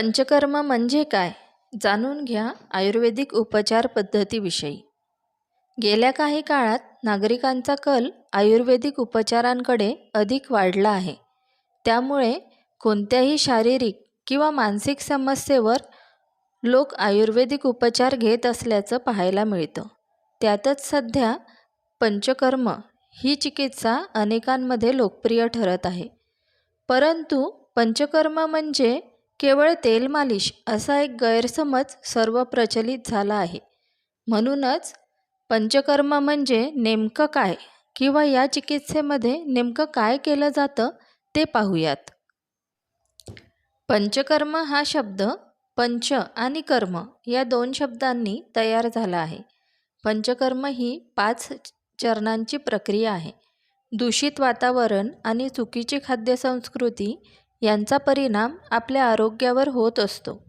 पंचकर्म म्हणजे काय? जाणून घ्या आयुर्वेदिक उपचार पद्धतीविषयी. गेल्या काही काळात नागरिकांचा कल आयुर्वेदिक उपचारांकडे अधिक वाढला आहे. त्यामुळे कोणत्याही शारीरिक किंवा मानसिक समस्येवर लोक आयुर्वेदिक उपचार घेत असल्याचं पाहायला मिळतं. त्यातच सध्या पंचकर्म ही चिकित्सा अनेकांमध्ये लोकप्रिय ठरत आहे. परंतु पंचकर्म म्हणजे केवळ तेल मालिश असा एक गैरसमज सर्व प्रचलित झाला आहे. म्हणूनच पंचकर्म म्हणजे नेमकं काय किंवा या चिकित्सेमध्ये नेमकं काय केलं जातं ते पाहूयात. पंचकर्म हा शब्द पंच आणि कर्म या दोन शब्दांनी तयार झाला आहे. पंचकर्म ही पाच चरणांची प्रक्रिया आहे. दूषित वातावरण आणि चुकीची खाद्यसंस्कृती यांचा परिणाम आपल्या आरोग्यावर होत असतो.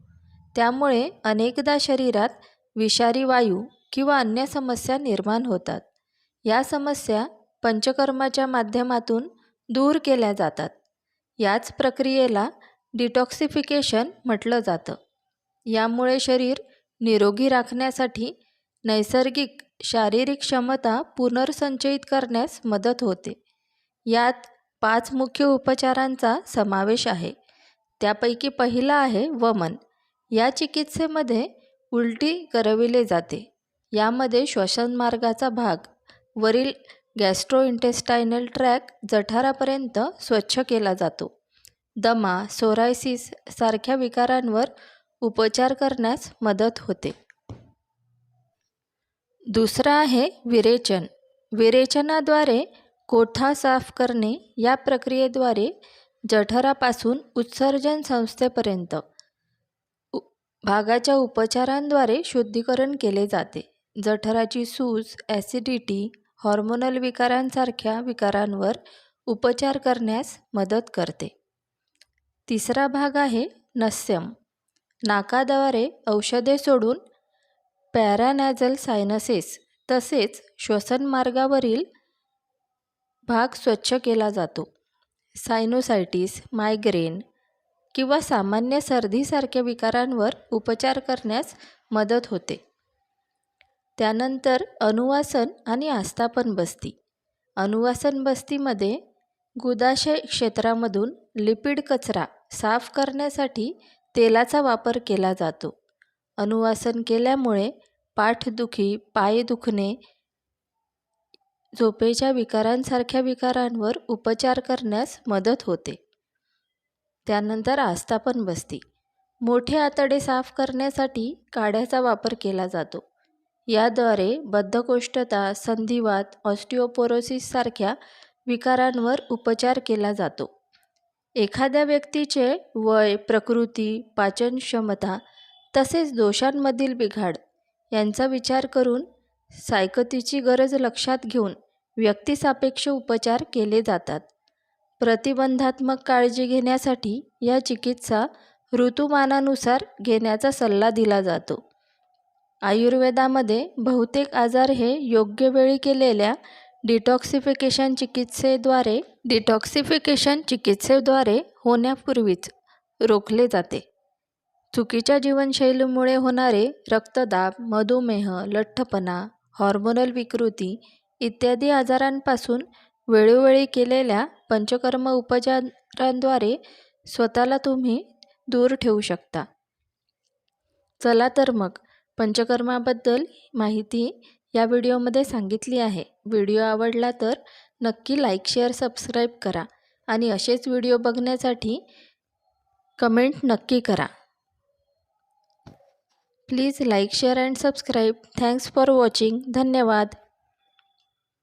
त्यामुळे अनेकदा शरीरात विषारी वायू किंवा अन्य समस्या निर्माण होतात. या समस्या पंचकर्माच्या माध्यमातून दूर केल्या जातात. याच प्रक्रियेला डिटॉक्सिफिकेशन म्हटलं जातं. यामुळे शरीर निरोगी राखण्यासाठी नैसर्गिक शारीरिक क्षमता पुनर्संचयित करण्यास मदत होते. यात पाच मुख्य उपचारांचा समावेश आहे. त्यापैकी पहिला आहे वमन. या चिकित्सेमध्ये उलटी करविले जाते. यामध्ये श्वसनमार्गाचा भाग वरील गॅस्ट्रोइंटेस्टायनल ट्रॅक जठारापर्यंत स्वच्छ केला जातो. दमा सोरायसिस सारख्या विकारांवर उपचार करण्यास मदत होते. दुसरा आहे विरेचन. विरेचनाद्वारे कोठा साफ करणे या प्रक्रियेद्वारे जठरापासून उत्सर्जन संस्थेपर्यंत उ भागाच्या उपचारांद्वारे शुद्धीकरण केले जाते. जठराची सूज ॲसिडिटी हॉर्मोनल विकारांसारख्या विकारांवर उपचार करण्यास मदत करते. तिसरा भाग आहे नस्यम. नाकाद्वारे औषधे सोडून पॅरानॅझल सायनसेस तसेच श्वसनमार्गावरील भाग स्वच्छ केला जातो. सायनोसायटिस मायग्रेन किंवा सामान्य सर्दीसारख्या विकारांवर उपचार करण्यास मदत होते. त्यानंतर अनुवासन आणि आस्थापन बस्ती. अनुवासन बस्तीमध्ये गुदाशय क्षेत्रामधून लिपिड कचरा साफ करण्यासाठी तेलाचा वापर केला जातो. अनुवासन केल्यामुळे पाठदुखी पाय दुखणे झोपेच्या विकारांसारख्या विकारांवर उपचार करण्यास मदत होते. त्यानंतर आस्थापन बसती. मोठे आतडे साफ करण्यासाठी काढ्याचा वापर केला जातो. याद्वारे बद्धकोष्ठता संधिवात ऑस्टिओपोरोसिससारख्या विकारांवर उपचार केला जातो. एखाद्या व्यक्तीचे वय प्रकृती पाचनक्षमता तसेच दोषांमधील बिघाड यांचा विचार करून सायकतीची गरज लक्षात घेऊन व्यक्तिसापेक्ष उपचार केले जातात. प्रतिबंधात्मक काळजी घेण्यासाठी या चिकित्सा ऋतुमानानुसार घेण्याचा सल्ला दिला जातो. आयुर्वेदामध्ये बहुतेक आजार हे योग्य वेळी केलेल्या डिटॉक्सिफिकेशन चिकित्सेद्वारे डिटॉक्सिफिकेशन चिकित्सेद्वारे होण्यापूर्वीच रोखले जाते. चुकीच्या जीवनशैलीमुळे होणारे रक्तदाब मधुमेह लठ्ठपणा हॉर्मोनल विकृती इत्यादी आजारांपासून वेळोवेळी केलेल्या पंचकर्म उपचारांद्वारे स्वतःला तुम्ही दूर ठेवू शकता. चला तर मग पंचकर्माबद्दल माहिती या व्हिडिओमध्ये सांगितली आहे. व्हिडिओ आवडला तर नक्की लाईक शेअर सबस्क्राईब करा आणि असेच व्हिडिओ बघण्यासाठी कमेंट नक्की करा. Please like share and subscribe. Thanks for watching. धन्यवाद.